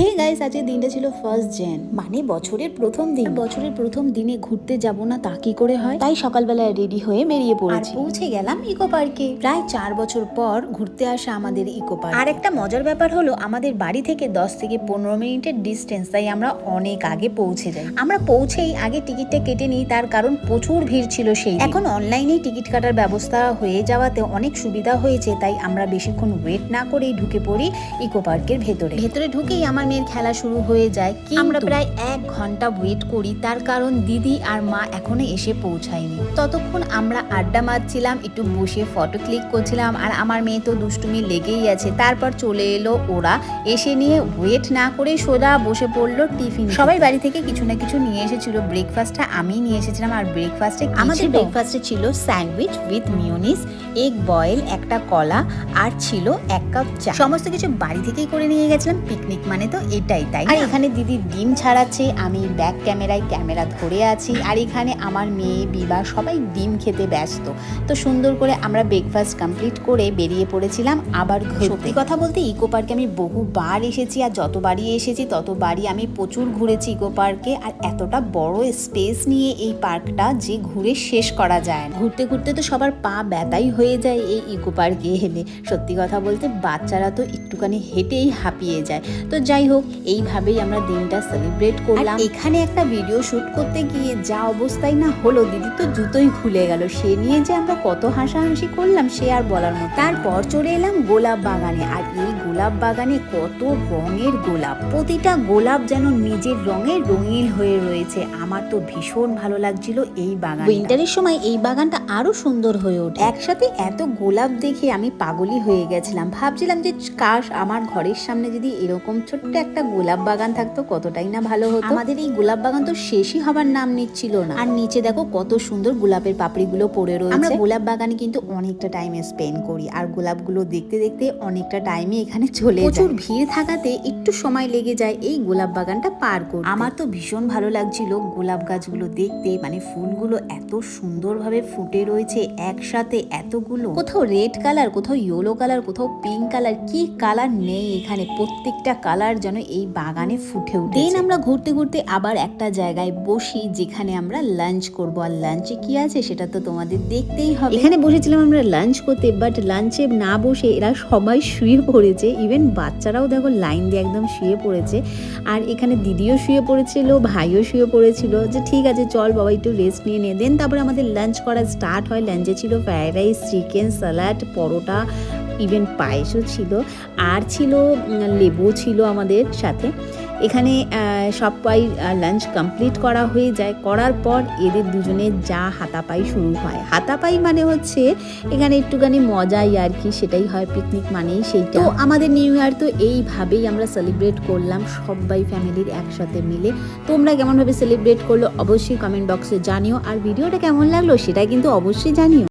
Hey guys আজকের দিনটা ছিল ফার্স্ট জেন মানে বছরের প্রথম দিন। বছরের প্রথম দিনে ঘুরতে যাব না তা কি করে হয়? তাই সকালবেলায় রেডি হয়ে বেরিয়ে পড়েছি। পৌঁছে গেলাম ইকো পার্কে প্রায় চার বছর পর ঘুরতে আসা আমাদের ইকো পার্ক আর একটা মজার ব্যাপার হলো আমাদের বাড়ি থেকে দশ থেকে পনেরো মিনিটের ডিস্টেন্স তাই আমরা অনেক আগে পৌঁছে যাই। আমরা পৌঁছেই আগে টিকিটটা কেটে নিই তার কারণ প্রচুর ভিড় ছিল সেই এখন অনলাইনেই টিকিট কাটার ব্যবস্থা হয়ে যাওয়াতে অনেক সুবিধা হয়েছে তাই আমরা বেশিক্ষণ ওয়েট না করেই ঢুকে পড়ি ইকো পার্কের ভেতরে। ভেতরে ঢুকেই আমার মেয়ের খেলা শুরু হয়ে যায় কি আমরা প্রায় এক ঘণ্টা ওয়েট করি তার কারণ দিদি আর মা এখনও এসে পৌঁছায়নি। ততক্ষণ আমরা আড্ডা মারছিলাম একটু বসে ফটো ক্লিক করছিলাম আর আমার মেয়ে তো দুষ্টুমি লেগেই আছে। তারপর চলে এলো ওরা এসে নিয়ে ওয়েট না করে সোজা বসে পড়ল টিফিন সবাই বাড়ি থেকে কিছু না কিছু নিয়ে এসেছিল। ব্রেকফাস্টটা আমি নিয়ে এসেছিলাম আর ব্রেকফাস্টে আমাদের ব্রেকফাস্টে ছিল sandwich with mayonnaise egg boil একটা কলা আর ছিল এক কাপ চা। সমস্ত কিছু বাড়ি থেকেই করে নিয়ে গেছিলাম পিকনিক মানে তো এটাই তাই আর এখানে দিদি ডিম ছাড়াচ্ছে আমি ব্যাক ক্যামেরায় ক্যামেরা ধরে আছি আর এখানে আমার মেয়ে বিবাহ সবাই ডিম খেতে ব্যস্ত। তো সুন্দর করে আমরা ব্রেকফাস্ট কমপ্লিট করে বেরিয়ে পড়েছিলাম আবার সত্যি কথা বলতে ইকো পার্কে আমি বহুবার এসেছি আর যতবারই এসেছি ততবারই আমি প্রচুর ঘুরেছি ইকো পার্কে আর এতটা বড় স্পেস নিয়ে এই পার্কটা যে ঘুরে শেষ করা যায় না। ঘুরতে ঘুরতে তো সবার পা ব্যথাই হয়ে যায় এই ইকো পার্কে এলে। সত্যি কথা বলতে বাচ্চারা তো একটুখানি হেঁটেই হাঁপিয়ে যায়। তো যাই হোক এইভাবেই আমরা দিনটা সেলিব্রেট করলাম। এখানে একটা ভিডিও শুট করতে গিয়ে যা অবস্থায় না হলো দিদি তো জুতোই খুলে গেল। সে নিয়ে যে আমরা কত হাসাহাসি করলাম সে আর বলার মতো। তারপর চলে এলাম গোলাপ বাগানে। আর এই গোলাপ বাগানে কত রঙের গোলাপ। প্রতিটা গোলাপ যেন নিজের রঙে রঙিন হয়ে রয়েছে। আমার তো ভীষণ ভালো লাগছিল এই বাগান উইন্টারের সময় এই বাগানটা আরও সুন্দর হয়ে ওঠে। একসাথে এত গোলাপ দেখে আমি পাগলি হয়ে গেছিলাম। ভাবছিলাম যে কাশ আমার ঘরের সামনে যদি এরকম ছোট্ট একটা গোলাপ বাগান থাকতো কতটাই না ভালো হতো। আমাদের এই গোলাপ বাগান তো শেষই হবার নাম নিচ্ছিল না। আর নিচে দেখো কত সুন্দর গোলাপের পাপড়িগুলো পড়ে রয়েছে। আমরা গোলাপ বাগানে কিন্তু অনেকটা টাইম স্পেন্ড করি আর গোলাপগুলো দেখতে দেখতে অনেকটা টাইমে এখানে চলে প্রচুর ভিড় থাকাতে একটু সময় লেগে যায় এই গোলাপ বাগানটা পার করতে। আমার তো ভীষণ ভালো লাগছিল গোলাপ গাছগুলো দেখতে মানে ফুলগুলো এত সুন্দরভাবে ফুটে রয়েছে একসাথে এতগুলো। কোথাও রেড কালার কোথাও ইয়েলো কালার কোথাও পিঙ্ক কালার কি কালার নেই এখানে? প্রত্যেকটা কালার যেন এই বাগানে ফুটে উঠে দেন আমরা ঘুরতে ঘুরতে আবার একটা জায়গায় বসি, যেখানে আমরা লাঞ্চ করব। আর লাঞ্চে কি আছে সেটা তো তোমাদের দেখতেই হবে। এখানে বসেছিলাম আমরা লাঞ্চ করতে বাট লাঞ্চে না বসে এরা সবাই শুয়ে পড়েছে। ইভেন বাচ্চারাও দেখো লাইন দিয়ে একদম শুয়ে পড়েছে। আর এখানে দিদিও শুয়ে পড়েছিল, ভাইও শুয়ে পড়েছিল। যে ঠিক আছে, চল বাবা একটু রেস্ট নিয়ে নে। দেন তারপরে আমাদের লাঞ্চ করা স্টার্ট হয়। লাঞ্চে ছিল fried rice chicken salad paratha even পায়েসও ছিল, আর ছিল লেবু ছিল আমাদের সাথে। এখানে সবাই লাঞ্চ কমপ্লিট করা হয়ে যায়। করার পর এদের দুজনের যা হাতাপাই শুরু হয়। হাতাপাই মানে হচ্ছে, এখানে একটুখানি মজাই আর কি, সেটাই হয় পিকনিক মানেই সেইটা। তো আমাদের নিউ ইয়ার তো এইভাবেই আমরা সেলিব্রেট করলাম, সবাই ফ্যামিলির একসাথে মিলে। তোমরা কেমনভাবে সেলিব্রেট করল অবশ্যই কমেন্ট বক্সে জানিও। আর ভিডিওটা কেমন লাগল সেটা কিন্তু অবশ্যই জানিও।